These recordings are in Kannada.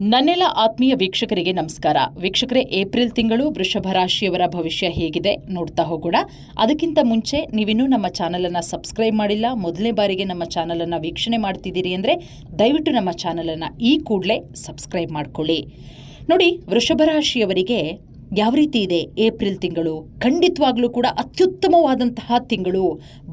ನನ್ನೆಲ್ಲ ಆತ್ಮೀಯ ವೀಕ್ಷಕರಿಗೆ ನಮಸ್ಕಾರ. ವೀಕ್ಷಕರೇ, ಏಪ್ರಿಲ್ ತಿಂಗಳು ವೃಷಭ ರಾಶಿಯವರ ಭವಿಷ್ಯ ಹೇಗಿದೆ ನೋಡ್ತಾ ಹೋಗೋಣ. ಅದಕ್ಕಿಂತ ಮುಂಚೆ ನೀವಿನ್ನೂ ನಮ್ಮ ಚಾನಲನ್ನು ಸಬ್ಸ್ಕ್ರೈಬ್ ಮಾಡಿಲ್ಲ, ಮೊದಲನೇ ಬಾರಿಗೆ ನಮ್ಮ ಚಾನಲನ್ನು ವೀಕ್ಷಣೆ ಮಾಡ್ತಿದ್ದೀರಿ ಅಂದರೆ ದಯವಿಟ್ಟು ನಮ್ಮ ಚಾನಲನ್ನು ಈ ಕೂಡಲೇ ಸಬ್ಸ್ಕ್ರೈಬ್ ಮಾಡ್ಕೊಳ್ಳಿ. ನೋಡಿ, ವೃಷಭ ರಾಶಿಯವರಿಗೆ ಯಾವ ರೀತಿ ಇದೆ ಏಪ್ರಿಲ್ ತಿಂಗಳು? ಖಂಡಿತವಾಗ್ಲೂ ಕೂಡ ಅತ್ಯುತ್ತಮವಾದಂತಹ ತಿಂಗಳು.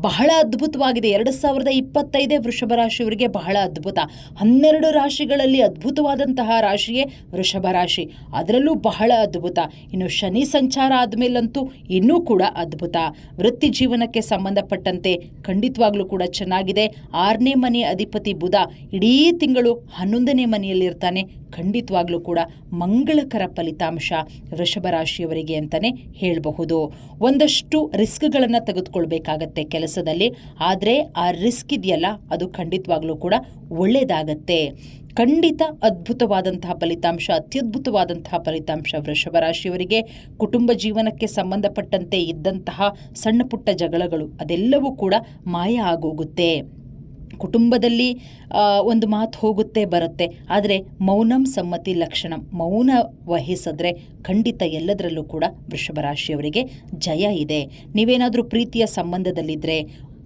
ಬಹಳ ಅದ್ಭುತವಾಗಿದೆ. ಎರಡು ಸಾವಿರದ ಇಪ್ಪತ್ತೈದೇ ವೃಷಭ ರಾಶಿಯವರಿಗೆ ಬಹಳ ಅದ್ಭುತ. ಹನ್ನೆರಡು ರಾಶಿಗಳಲ್ಲಿ ಅದ್ಭುತವಾದಂತಹ ರಾಶಿಯೇ ವೃಷಭ ರಾಶಿ. ಅದರಲ್ಲೂ ಬಹಳ ಅದ್ಭುತ. ಇನ್ನು ಶನಿ ಸಂಚಾರ ಆದಮೇಲಂತೂ ಇನ್ನೂ ಕೂಡ ಅದ್ಭುತ. ವೃತ್ತಿ ಜೀವನಕ್ಕೆ ಸಂಬಂಧಪಟ್ಟಂತೆ ಖಂಡಿತವಾಗ್ಲೂ ಕೂಡ ಚೆನ್ನಾಗಿದೆ. ಆರನೇ ಮನೆ ಅಧಿಪತಿ ಬುಧ ಇಡೀ ತಿಂಗಳು ಹನ್ನೊಂದನೇ ಮನೆಯಲ್ಲಿರ್ತಾನೆ. ಖಂಡಿತವಾಗ್ಲೂ ಕೂಡ ಮಂಗಳಕರ ಫಲಿತಾಂಶ ವೃಷಭ ರಾಶಿಯವರಿಗೆ ಅಂತಲೇ ಹೇಳಬಹುದು. ಒಂದಷ್ಟು ರಿಸ್ಕ್ಗಳನ್ನು ತೆಗೆದುಕೊಳ್ಬೇಕಾಗತ್ತೆ ಕೆಲಸದಲ್ಲಿ ಆದರೆ ಆ ರಿಸ್ಕ್ ಇದೆಯಲ್ಲ, ಅದು ಖಂಡಿತವಾಗ್ಲೂ ಕೂಡ ಒಳ್ಳೆಯದಾಗತ್ತೆ ಖಂಡಿತ ಅದ್ಭುತವಾದಂತಹ ಫಲಿತಾಂಶ, ಅತ್ಯದ್ಭುತವಾದಂತಹ ಫಲಿತಾಂಶ ವೃಷಭ ರಾಶಿಯವರಿಗೆ. ಕುಟುಂಬ ಜೀವನಕ್ಕೆ ಸಂಬಂಧಪಟ್ಟಂತೆ ಇದ್ದಂತಹ ಸಣ್ಣ ಪುಟ್ಟ ಜಗಳಗಳು, ಅದೆಲ್ಲವೂ ಕೂಡ ಮಾಯ ಆಗೋಗುತ್ತೆ. ಕುಟುಂಬದಲ್ಲಿ ಒಂದು ಮಾತು ಹೋಗುತ್ತೆ, ಬರುತ್ತೆ. ಆದರೆ ಮೌನಂ ಸಮ್ಮತಿ ಲಕ್ಷಣಂ. ಮೌನ ವಹಿಸಿದ್ರೆ ಖಂಡಿತ ಎಲ್ಲದರಲ್ಲೂ ಕೂಡ ವೃಷಭ ರಾಶಿಯವರಿಗೆ ಜಯ ಇದೆ. ನೀವೇನಾದರೂ ಪ್ರೀತಿಯ ಸಂಬಂಧದಲ್ಲಿದ್ದರೆ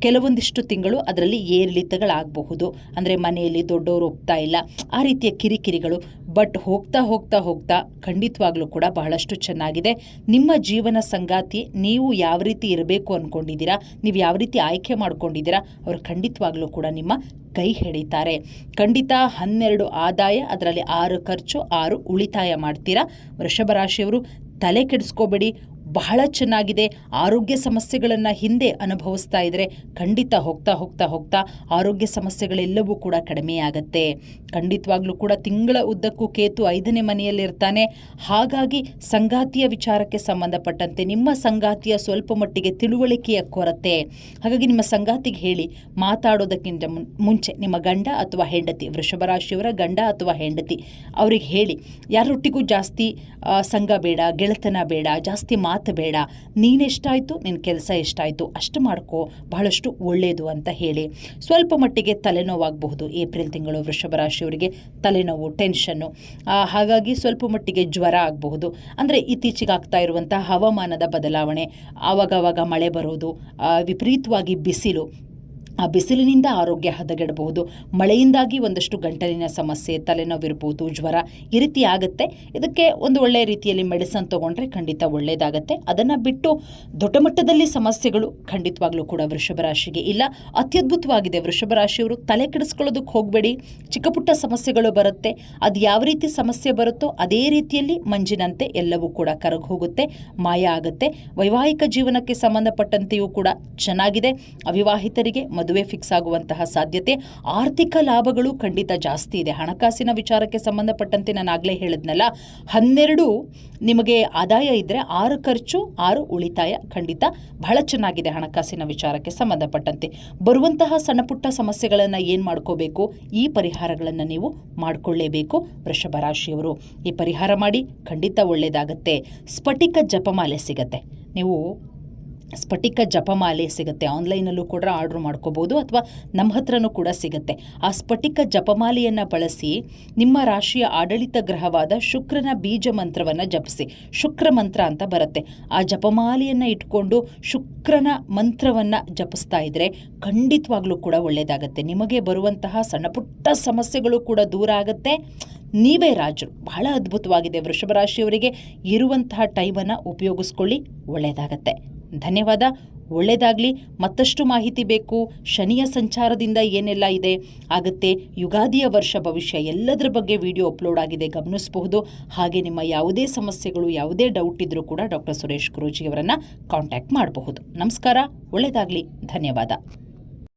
ಕೆಲವೊಂದಿಷ್ಟು ತಿಂಗಳು ಅದರಲ್ಲಿ ಏರಿಳಿತಗಳಾಗಬಹುದು. ಅಂದರೆ ಮನೆಯಲ್ಲಿ ದೊಡ್ಡವರು ಒಪ್ತಾ ಇಲ್ಲ. ಆ ರೀತಿಯ ಕಿರಿಕಿರಿಗಳು. ಬಟ್ ಹೋಗ್ತಾ ಹೋಗ್ತಾ ಹೋಗ್ತಾ ಖಂಡಿತವಾಗ್ಲೂ ಕೂಡ ಬಹಳಷ್ಟು ಚೆನ್ನಾಗಿದೆ. ನಿಮ್ಮ ಜೀವನ ಸಂಗಾತಿ, ನೀವು ಯಾವ ರೀತಿ ಇರಬೇಕು ಅಂದ್ಕೊಂಡಿದ್ದೀರಾ ನೀವು ಯಾವ ರೀತಿ ಆಯ್ಕೆ ಮಾಡ್ಕೊಂಡಿದ್ದೀರಾ? ಅವರು ಖಂಡಿತವಾಗ್ಲೂ ಕೂಡ ನಿಮ್ಮ ಕೈ ಹಿಡಿತಾರೆ. ಖಂಡಿತ ಹನ್ನೆರಡು ಆದಾಯ, ಅದರಲ್ಲಿ ಆರು ಖರ್ಚು, ಆರು ಉಳಿತಾಯ ಮಾಡ್ತೀರಾ? ವೃಷಭ ರಾಶಿಯವರು ತಲೆ ಕೆಡಿಸ್ಕೋಬೇಡಿ. ಬಹಳ ಚೆನ್ನಾಗಿದೆ. ಆರೋಗ್ಯ ಸಮಸ್ಯೆಗಳನ್ನು ಹಿಂದೆ ಅನುಭವಿಸ್ತಾ ಇದ್ದರೆ ಖಂಡಿತ ಹೋಗ್ತಾ ಹೋಗ್ತಾ ಹೋಗ್ತಾ ಆರೋಗ್ಯ ಸಮಸ್ಯೆಗಳೆಲ್ಲವೂ ಕೂಡ ಕಡಿಮೆಯಾಗತ್ತೆ ಖಂಡಿತವಾಗ್ಲೂ ಕೂಡ ತಿಂಗಳ ಉದ್ದಕ್ಕೂ ಕೇತು ಐದನೇ ಮನೆಯಲ್ಲಿರ್ತಾನೆ. ಹಾಗಾಗಿ ಸಂಗಾತಿಯ ವಿಚಾರಕ್ಕೆ ಸಂಬಂಧಪಟ್ಟಂತೆ ನಿಮ್ಮ ಸಂಗಾತಿಯ ಸ್ವಲ್ಪ ಮಟ್ಟಿಗೆ ತಿಳುವಳಿಕೆಯ ಕೊರತೆ. ಹಾಗಾಗಿ ನಿಮ್ಮ ಸಂಗಾತಿಗೆ ಹೇಳಿ, ಮಾತಾಡೋದಕ್ಕಿಂತ ಮುಂಚೆ ನಿಮ್ಮ ಗಂಡ ಅಥವಾ ಹೆಂಡತಿ, ವೃಷಭ ರಾಶಿಯವರ ಗಂಡ ಅಥವಾ ಹೆಂಡತಿ, ಅವ್ರಿಗೆ ಹೇಳಿ ಯಾರೊಟ್ಟಿಗೂ ಜಾಸ್ತಿ ಸಂಘ ಬೇಡ, ಗೆಳೆತನ ಬೇಡ, ಜಾಸ್ತಿ ಮಾತು ಬೇಡ. ನೀನೆಷ್ಟಾಯಿತು ನಿನ್ನ ಕೆಲಸ ಎಷ್ಟಾಯಿತು, ಅಷ್ಟು ಮಾಡ್ಕೋ, ಬಹಳಷ್ಟು ಒಳ್ಳೆಯದು ಅಂತ ಹೇಳಿ. ಸ್ವಲ್ಪ ಮಟ್ಟಿಗೆ ತಲೆನೋವಾಗಬಹುದು. ಏಪ್ರಿಲ್ ತಿಂಗಳು ವೃಷಭ ರಾಶಿಯವರಿಗೆ ತಲೆನೋವು ಟೆನ್ಷನ್ನು ಹಾಗಾಗಿ ಸ್ವಲ್ಪ ಮಟ್ಟಿಗೆ ಜ್ವರ ಆಗಬಹುದು. ಅಂದರೆ ಇತ್ತೀಚೆಗೆ ಆಗ್ತಾ ಇರುವಂಥ ಹವಾಮಾನದ ಬದಲಾವಣೆ. ಆವಾಗವಾಗ ಮಳೆ ಬರೋದು ವಿಪರೀತವಾಗಿ ಬಿಸಿಲು. ಆ ಬಿಸಿಲಿನಿಂದ ಆರೋಗ್ಯ ಹದಗೆಡಬಹುದು. ಮಳೆಯಿಂದಾಗಿ ಒಂದಷ್ಟು ಗಂಟಲಿನ ಸಮಸ್ಯೆ, ತಲೆನೋವಿರ್ಬೋದು, ಜ್ವರ ಈ ರೀತಿ ಆಗುತ್ತೆ. ಇದಕ್ಕೆ ಒಂದು ಒಳ್ಳೆಯ ರೀತಿಯಲ್ಲಿ ಮೆಡಿಸನ್ ತಗೊಂಡ್ರೆ ಖಂಡಿತ ಒಳ್ಳೆಯದಾಗತ್ತೆ ಅದನ್ನು ಬಿಟ್ಟು ದೊಡ್ಡ ಮಟ್ಟದಲ್ಲಿ ಸಮಸ್ಯೆಗಳು ಖಂಡಿತವಾಗ್ಲೂ ಕೂಡ ವೃಷಭ ರಾಶಿಗೆ ಇಲ್ಲ. ಅತ್ಯದ್ಭುತವಾಗಿದೆ. ವೃಷಭ ರಾಶಿಯವರು ತಲೆ ಕೆಡಿಸ್ಕೊಳ್ಳೋದಕ್ಕೆ ಹೋಗಬೇಡಿ. ಚಿಕ್ಕ ಪುಟ್ಟ ಸಮಸ್ಯೆಗಳು ಬರುತ್ತೆ. ಅದು ಯಾವ ರೀತಿ ಸಮಸ್ಯೆ ಬರುತ್ತೋ ಅದೇ ರೀತಿಯಲ್ಲಿ ಮಂಜಿನಂತೆ ಎಲ್ಲವೂ ಕೂಡ ಕರಗಿ ಹೋಗುತ್ತೆ. ಮಾಯ ಆಗುತ್ತೆ. ವೈವಾಹಿಕ ಜೀವನಕ್ಕೆ ಸಂಬಂಧಪಟ್ಟಂತೆಯೂ ಕೂಡ ಚೆನ್ನಾಗಿದೆ. ಅವಿವಾಹಿತರಿಗೆ ಮದುವೆ ಫಿಕ್ಸ್ ಆಗುವಂತಹ ಸಾಧ್ಯತೆ. ಆರ್ಥಿಕ ಲಾಭಗಳು ಖಂಡಿತ ಜಾಸ್ತಿ ಇದೆ. ಹಣಕಾಸಿನ ವಿಚಾರಕ್ಕೆ ಸಂಬಂಧಪಟ್ಟಂತೆ ನಾನು ಆಗಲೇ ಹೇಳಿದ್ನಲ್ಲ, ಹನ್ನೆರಡು ನಿಮಗೆ ಆದಾಯ ಇದ್ದರೆ ಆರು ಖರ್ಚು, ಆರು ಉಳಿತಾಯ ಖಂಡಿತ ಬಹಳ ಚೆನ್ನಾಗಿದೆ ಹಣಕಾಸಿನ ವಿಚಾರಕ್ಕೆ ಸಂಬಂಧಪಟ್ಟಂತೆ. ಬರುವಂತಹ ಸಣ್ಣ ಪುಟ್ಟ ಸಮಸ್ಯೆಗಳನ್ನು ಏನು ಮಾಡ್ಕೋಬೇಕು? ಈ ಪರಿಹಾರಗಳನ್ನು ನೀವು ಮಾಡಿಕೊಳ್ಳೇಬೇಕು ವೃಷಭ ರಾಶಿಯವರು. ಈ ಪರಿಹಾರ ಮಾಡಿ ಖಂಡಿತ ಒಳ್ಳೆಯದಾಗತ್ತೆ ಸ್ಫಟಿಕ ಜಪಮಾಲೆ ಸಿಗತ್ತೆ. ನೀವು ಸ್ಫಟಿಕ ಜಪಮಾಲೆ ಸಿಗುತ್ತೆ. ಆನ್ಲೈನಲ್ಲೂ ಕೂಡ ಆರ್ಡ್ರ್ ಮಾಡ್ಕೋಬೋದು ಅಥವಾ ನಮ್ಮ ಹತ್ರನೂ ಕೂಡ ಸಿಗುತ್ತೆ. ಆ ಸ್ಫಟಿಕ ಜಪಮಾಲೆಯನ್ನು ಬಳಸಿ ನಿಮ್ಮ ರಾಶಿಯ ಆಡಳಿತ ಗ್ರಹವಾದ ಶುಕ್ರನ ಬೀಜ ಮಂತ್ರವನ್ನು ಜಪಿಸಿ. ಶುಕ್ರ ಮಂತ್ರ ಅಂತ ಬರುತ್ತೆ. ಆ ಜಪಮಾಲೆಯನ್ನು ಇಟ್ಕೊಂಡು ಶುಕ್ರನ ಮಂತ್ರವನ್ನು ಜಪಿಸ್ತಾ ಇದ್ದರೆ ಖಂಡಿತವಾಗ್ಲೂ ಕೂಡ ಒಳ್ಳೆಯದಾಗುತ್ತೆ ನಿಮಗೆ ಬರುವಂತಹ ಸಣ್ಣ ಪುಟ್ಟ ಸಮಸ್ಯೆಗಳು ಕೂಡ ದೂರ ಆಗುತ್ತೆ. ನೀವೇ ರಾಜರು. ಬಹಳ ಅದ್ಭುತವಾಗಿದೆ ವೃಷಭ ರಾಶಿಯವರಿಗೆ ಇರುವಂತಹ ಟೈಮನ್ನು ಉಪಯೋಗಿಸ್ಕೊಳ್ಳಿ. ಒಳ್ಳೆಯದಾಗತ್ತೆ ಧನ್ಯವಾದ. ಒಳ್ಳೆಯದಾಗಲಿ ಮತ್ತಷ್ಟು ಮಾಹಿತಿ ಬೇಕು. ಶನಿಯ ಸಂಚಾರದಿಂದ ಏನೆಲ್ಲ ಇದೆ? ಆಗುತ್ತೆ ಯುಗಾದಿಯ ವರ್ಷ ಭವಿಷ್ಯ. ಎಲ್ಲದರ ಬಗ್ಗೆ ವಿಡಿಯೋ ಅಪ್ಲೋಡ್ ಆಗಿದೆ ಗಮನಿಸಬಹುದು. ಹಾಗೆ ನಿಮ್ಮ ಯಾವುದೇ ಸಮಸ್ಯೆಗಳು, ಯಾವುದೇ ಡೌಟ್ ಇದ್ದರೂ ಕೂಡ ಡಾಕ್ಟರ್ ಸುರೇಶ್ ಗುರೂಜಿಯವರನ್ನು ಕಾಂಟ್ಯಾಕ್ಟ್ ಮಾಡಬಹುದು. ನಮಸ್ಕಾರ. ಒಳ್ಳೆಯದಾಗಲಿ ಧನ್ಯವಾದ.